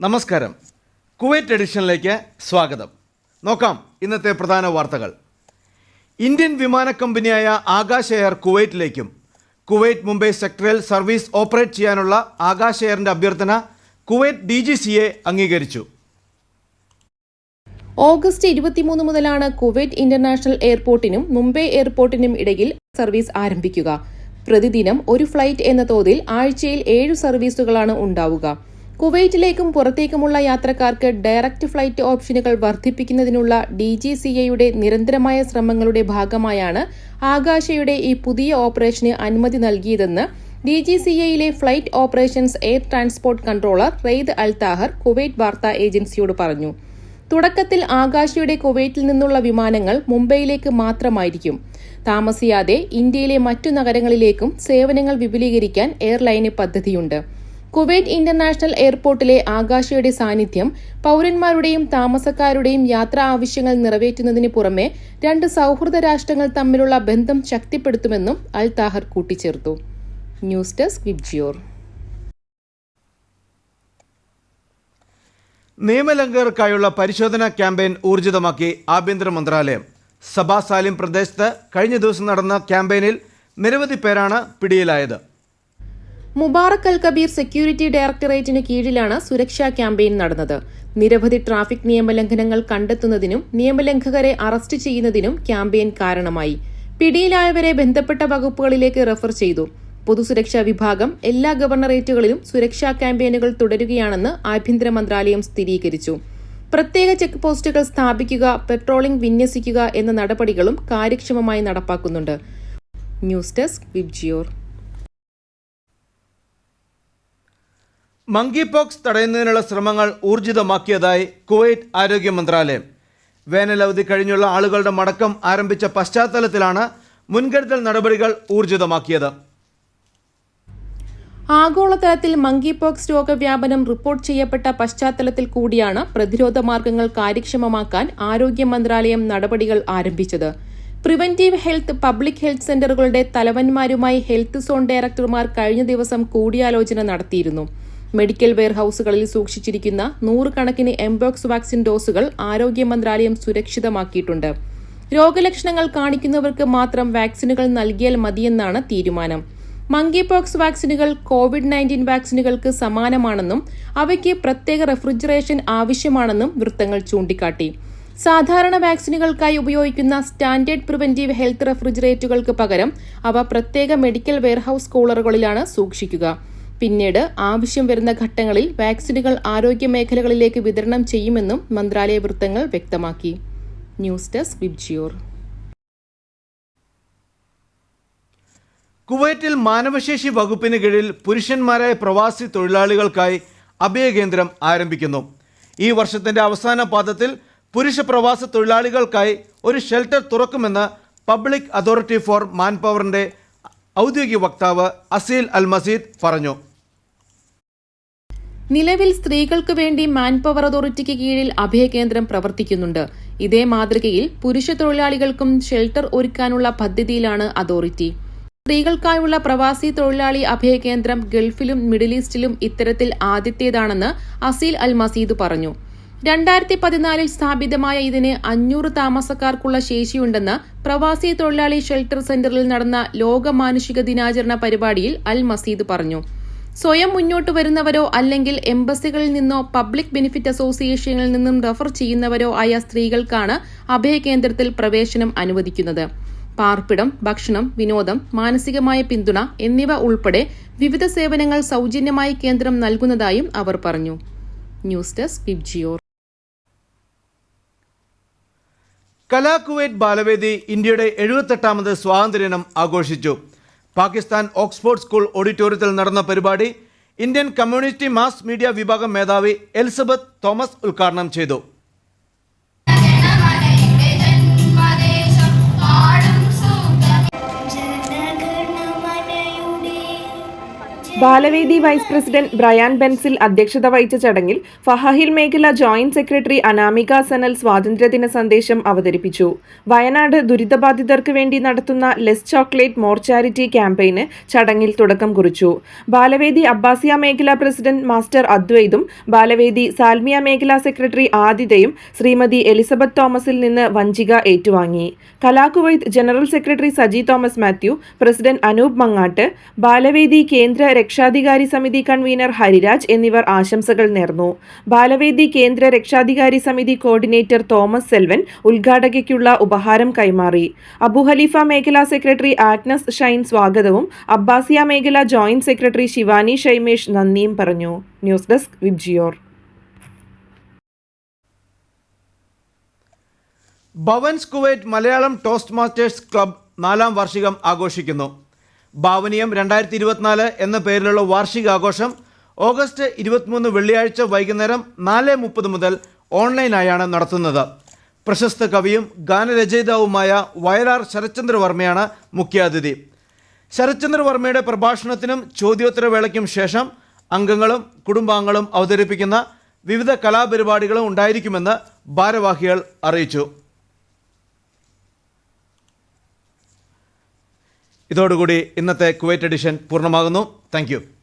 നമസ്കാരം. കുവൈറ്റ് എഡിഷനിലേക്ക് സ്വാഗതം. നോക്കാം ഇന്നത്തെ പ്രധാന വാർത്തകൾ. ഇന്ത്യൻ വിമാന കമ്പനിയായ ആകാശ് എയർ കുവൈറ്റിലേക്കും കുവൈറ്റ് മുംബൈ സെക്ടറിൽ സർവീസ് ഓപ്പറേറ്റ് ചെയ്യാനുള്ള ആകാശ് എയറിന്റെ അഭ്യർത്ഥന Kuwait D G C A അംഗീകരിച്ചു. ഓഗസ്റ്റ് ഇരുപത്തിമൂന്ന് മുതലാണ് കുവൈറ്റ് ഇന്റർനാഷണൽ എയർപോർട്ടിനും മുംബൈ എയർപോർട്ടിനും ഇടയിൽ സർവീസ് ആരംഭിക്കുക. പ്രതിദിനം ഒരു ഫ്ലൈറ്റ് എന്ന തോതിൽ ആഴ്ചയിൽ ഏഴ് സർവീസുകളാണ് ഉണ്ടാവുക. കുവൈറ്റിലേക്കും പുറത്തേക്കുമുള്ള യാത്രക്കാർക്ക് ഡയറക്റ്റ് ഫ്ലൈറ്റ് ഓപ്ഷനുകൾ വർദ്ധിപ്പിക്കുന്നതിനുള്ള ഡി ജി സി എയുടെ നിരന്തരമായ ശ്രമങ്ങളുടെ ഭാഗമായാണ് ആകാശയുടെ ഈ പുതിയ ഓപ്പറേഷന് അനുമതി നൽകിയതെന്ന് ഡി ജി സി എയിലെ flight operations air transport controller Raed Altaher Kuwait വാർത്താ ഏജൻസിയോട് പറഞ്ഞു. തുടക്കത്തിൽ ആകാശയുടെ കുവൈറ്റിൽ നിന്നുള്ള വിമാനങ്ങൾ മുംബൈയിലേക്ക് മാത്രമായിരിക്കും. താമസിയാതെ ഇന്ത്യയിലെ മറ്റു നഗരങ്ങളിലേക്കും സേവനങ്ങൾ വിപുലീകരിക്കാൻ എയർലൈന് പദ്ധതിയുണ്ട്. കുവൈറ്റ് ഇന്റർനാഷണൽ എയർപോർട്ടിലെ ആകാശയുടെ സാന്നിധ്യം പൌരന്മാരുടെയും താമസക്കാരുടെയും യാത്രാ ആവശ്യങ്ങൾ നിറവേറ്റുന്നതിന് പുറമെ രണ്ട് സൌഹൃദ രാഷ്ട്രങ്ങൾ തമ്മിലുള്ള ബന്ധം ശക്തിപ്പെടുത്തുമെന്നും അൽ താഹർ കൂട്ടിച്ചേർത്തു. ന്യൂസ് ഡെസ്ക് വിബ്ജിയോർ നിയമലംഘകർക്കായുള്ള പരിശോധനാ ക്യാമ്പയിൻ ഊർജിതമാക്കി ആഭ്യന്തര മന്ത്രാലയം. സബാ സാലിം പ്രദേശത്ത് കഴിഞ്ഞ ദിവസം നടന്ന ക്യാമ്പയിനിൽ നിരവധി പേരാണ് പിടിയിലായത്. മുബാറക് അൽ കബീർ സെക്യൂരിറ്റി ഡയറക്ടറേറ്റിന് കീഴിലാണ് സുരക്ഷാ ക്യാമ്പയിൻ നടന്നത്. നിരവധി ട്രാഫിക് നിയമലംഘനങ്ങൾ കണ്ടെത്തുന്നതിനും നിയമലംഘകരെ അറസ്റ്റ് ചെയ്യുന്നതിനും ക്യാമ്പയിൻ കാരണമായി. പിടിയിലായവരെ ബന്ധപ്പെട്ട വകുപ്പുകളിലേക്ക് റഫർ ചെയ്തു. പൊതുസുരക്ഷാ വിഭാഗം എല്ലാ ഗവർണറേറ്റുകളിലും സുരക്ഷാ ക്യാമ്പയിനുകൾ തുടരുകയാണെന്ന് ആഭ്യന്തര മന്ത്രാലയം സ്ഥിരീകരിച്ചു. പ്രത്യേക ചെക്ക് പോസ്റ്റുകൾ സ്ഥാപിക്കുക പെട്രോളിംഗ് വിന്യസിക്കുക എന്ന നടപടികളും കാര്യക്ഷമമായി നടപ്പാക്കുന്നുണ്ട്. News desk Vibgyor. Monkey pox തടയുന്നതിനുള്ള ശ്രമങ്ങൾ ഊർജിതമാക്കിയതായി കുവൈറ്റ് ആരോഗ്യ മന്ത്രാലയം. വേനലവധി കഴിഞ്ഞുള്ള ആളുകളുടെ മടക്കം ആരംഭിച്ച പശ്ചാത്തലത്തിലാണ് മുൻകരുതൽ നടപടികൾ ഊർജിതമാക്കിയത്. ആഗോളതലത്തിൽ മങ്കി പോക്സ് രോഗവ്യാപനം റിപ്പോർട്ട് ചെയ്യപ്പെട്ട പശ്ചാത്തലത്തിൽ കൂടിയാണ് പ്രതിരോധ മാർഗങ്ങൾ കാര്യക്ഷമമാക്കാൻ ആരോഗ്യ മന്ത്രാലയം നടപടികൾ ആരംഭിച്ചത്. പ്രിവന്റീവ് ഹെൽത്ത് പബ്ലിക് ഹെൽത്ത് സെന്ററുകളുടെ തലവന്മാരുമായി ഹെൽത്ത് സോൺ ഡയറക്ടർമാർ കഴിഞ്ഞ ദിവസം കൂടിയാലോചന നടത്തിയിരുന്നു. മെഡിക്കൽ വെയർഹൌസുകളിൽ സൂക്ഷിച്ചിരിക്കുന്ന നൂറുകണക്കിന് എംബോക്സ് വാക്സിൻ ഡോസുകൾ ആരോഗ്യ മന്ത്രാലയം സുരക്ഷിതമാക്കിയിട്ടുണ്ട്. രോഗലക്ഷണങ്ങൾ കാണിക്കുന്നവർക്ക് മാത്രം വാക്സിനുകൾ നൽകിയാൽ മതിയെന്നാണ് തീരുമാനം. മങ്കി പോക്സ് വാക്സിനുകൾ കോവിഡ് നയന്റീൻ വാക്സിനുകൾക്ക് സമാനമാണെന്നും അവയ്ക്ക് പ്രത്യേക റെഫ്രിജറേഷൻ ആവശ്യമാണെന്നും വൃത്തങ്ങൾ ചൂണ്ടിക്കാട്ടി. സാധാരണ വാക്സിനുകൾക്കായി ഉപയോഗിക്കുന്ന സ്റ്റാൻഡേർഡ് പ്രിവെന്റീവ് ഹെൽത്ത് റെഫ്രിജറേറ്റുകൾക്ക് പകരം അവ പ്രത്യേക മെഡിക്കൽ വെയർഹൌസ് കൂളറുകളിലാണ് സൂക്ഷിക്കുക. പിന്നീട് ആവശ്യം വരുന്ന ഘട്ടങ്ങളിൽ വാക്സിനുകൾ ആരോഗ്യ മേഖലകളിലേക്ക് വിതരണം ചെയ്യുമെന്നും മന്ത്രാലയ വൃത്തങ്ങൾ വ്യക്തമാക്കി. News desk Vibgyor. കുവൈറ്റിൽ മാനവശേഷി വകുപ്പിന് കീഴിൽ പുരുഷന്മാരായ പ്രവാസി തൊഴിലാളികൾക്കായി അഭയകേന്ദ്രം ആരംഭിക്കുന്നു. ഈ വർഷത്തിന്റെ അവസാന പാദത്തിൽ പുരുഷ പ്രവാസ തൊഴിലാളികൾക്കായി ഒരു ഷെൽട്ടർ തുറക്കുമെന്ന് പബ്ലിക് അതോറിറ്റി ഫോർ മാൻ പവറിന്റെ ഔദ്യോഗിക വക്താവ് അസീൽ അൽ മസീദ് പറഞ്ഞു. നിലവിൽ സ്ത്രീകൾക്ക് വേണ്ടി മാൻ പവർ അതോറിറ്റിക്ക് കീഴിൽ അഭയകേന്ദ്രം പ്രവർത്തിക്കുന്നുണ്ട്. ഇതേ മാതൃകയിൽ പുരുഷ തൊഴിലാളികൾക്കും ഷെൽട്ടർ ഒരുക്കാനുള്ള പദ്ധതിയിലാണ് അതോറിറ്റി. സ്ത്രീകൾക്കായുള്ള പ്രവാസി തൊഴിലാളി അഭയകേന്ദ്രം ഗൾഫിലും മിഡിൽ ഈസ്റ്റിലും ഇത്തരത്തിൽ ആദ്യത്തേതാണെന്ന് അസീൽ അൽ മസീദ് പറഞ്ഞു. രണ്ടായിരത്തി പതിനാലിൽ സ്ഥാപിതമായ ഇതിന് അഞ്ഞൂറ് താമസക്കാർക്കുള്ള ശേഷിയുണ്ടെന്ന് പ്രവാസി തൊഴിലാളി ഷെൽട്ടർ സെന്ററിൽ നടന്ന ലോക മാനുഷിക ദിനാചരണ പരിപാടിയിൽ അൽ മസീദ് പറഞ്ഞു. സ്വയം മുന്നോട്ട് വരുന്നവരോ അല്ലെങ്കിൽ എംബസികളിൽ നിന്നോ പബ്ലിക് ബെനിഫിറ്റ് അസോസിയേഷനിൽ നിന്നും റഫർ ചെയ്യുന്നവരോ ആയ സ്ത്രീകൾക്കാണ് അഭയകേന്ദ്രത്തിൽ പ്രവേശനം അനുവദിക്കുന്നത്. പാർപ്പിടം ഭക്ഷണം വിനോദം മാനസികമായ പിന്തുണ എന്നിവ ഉൾപ്പെടെ വിവിധ സേവനങ്ങൾ സൗജന്യമായി കേന്ദ്രം നൽകുന്നതായും അവർ പറഞ്ഞു. News desk Vibgyor. Kala Kuwait Balavedi ഇന്ത്യയുടെ എഴുപത്തെട്ടാമത് സ്വാതന്ത്ര്യദിനം ആഘോഷിച്ചു. പാകിസ്ഥാൻ ഓക്സ്ഫോർഡ് സ്കൂൾ ഓഡിറ്റോറിയത്തിൽ നടന്ന പരിപാടി ഇന്ത്യൻ കമ്മ്യൂണിറ്റി മാസ് മീഡിയ വിഭാഗം മേധാവി എലിസബത്ത് തോമസ് ഉദ്ഘാടനം ചെയ്തു. ബാലവേദി വൈസ് പ്രസിഡന്റ് ബ്രയാൻ ബെൻസിൽ അധ്യക്ഷത വഹിച്ച ചടങ്ങിൽ ഫഹഹിൽ മേഖല ജോയിന്റ് സെക്രട്ടറി അനാമിക സനൽ സ്വാതന്ത്ര്യദിന സന്ദേശം അവതരിപ്പിച്ചു. വയനാട് ദുരിതബാധിതർക്ക് വേണ്ടി നടത്തുന്ന ലെസ് ചോക്ലേറ്റ് മോർ ചാരിറ്റി ക്യാമ്പയിന് ചടങ്ങിൽ തുടക്കം കുറിച്ചു. ബാലവേദി അബ്ബാസിയ മേഖല പ്രസിഡന്റ് മാസ്റ്റർ അദ്വൈതും ബാലവേദി സാൽമിയ മേഖല സെക്രട്ടറി ആദിതയും ശ്രീമതി എലിസബത്ത് തോമസിൽ നിന്ന് വഞ്ചിക ഏറ്റുവാങ്ങി. Kala Kuwait general secretary Saji Thomas Mathew president Anoop Mangattu Balavedi കേന്ദ്ര രക്ഷാധികാരി സമിതി കൺവീനർ ഹരിരാജ് എന്നിവർ ആശംസകൾ നേർന്നു. ബാലവേദി കേന്ദ്ര രക്ഷാധികാരി സമിതി കോർഡിനേറ്റർ തോമസ് സെൽവൻ ഉദ്ഘാടകയ്ക്കുള്ള ഉപഹാരം കൈമാറി. അബു ഹലീഫ മേഖലാ സെക്രട്ടറി ആഗ്നസ് ഷൈൻ സ്വാഗതവും അബ്ബാസിയ മേഖല ജോയിന്റ് സെക്രട്ടറി ശിവാനി ഷൈമേഷ് നന്ദിയും പറഞ്ഞു. News desk Vibgyor. Bhavans Kuwait Malayalam Toastmasters club നാലാം വാർഷികം ആഘോഷിക്കുന്നു. ഭാവനീയം രണ്ടായിരത്തി ഇരുപത്തിനാല് എന്ന പേരിലുള്ള വാർഷികാഘോഷം ഓഗസ്റ്റ് ഇരുപത്തിമൂന്ന് വെള്ളിയാഴ്ച വൈകുന്നേരം നാല് മുപ്പത് മുതൽ ഓൺലൈനായാണ് നടത്തുന്നത്. പ്രശസ്ത കവിയും ഗാനരചയിതാവുമായ വയലാർ ശരത്ചന്ദ്ര വർമ്മയാണ് മുഖ്യാതിഥി. ശരത്ചന്ദ്ര വർമ്മയുടെ പ്രഭാഷണത്തിനും ചോദ്യോത്തരവേളയ്ക്കും ശേഷം അംഗങ്ങളും കുടുംബാംഗങ്ങളും അവതരിപ്പിക്കുന്ന വിവിധ കലാപരിപാടികളും ഉണ്ടായിരിക്കുമെന്ന് ഭാരവാഹികൾ അറിയിച്ചു. ഇതോടുകൂടി ഇന്നത്തെ കുവൈറ്റ് എഡിഷൻ പൂർണമാകുന്നു. താങ്ക്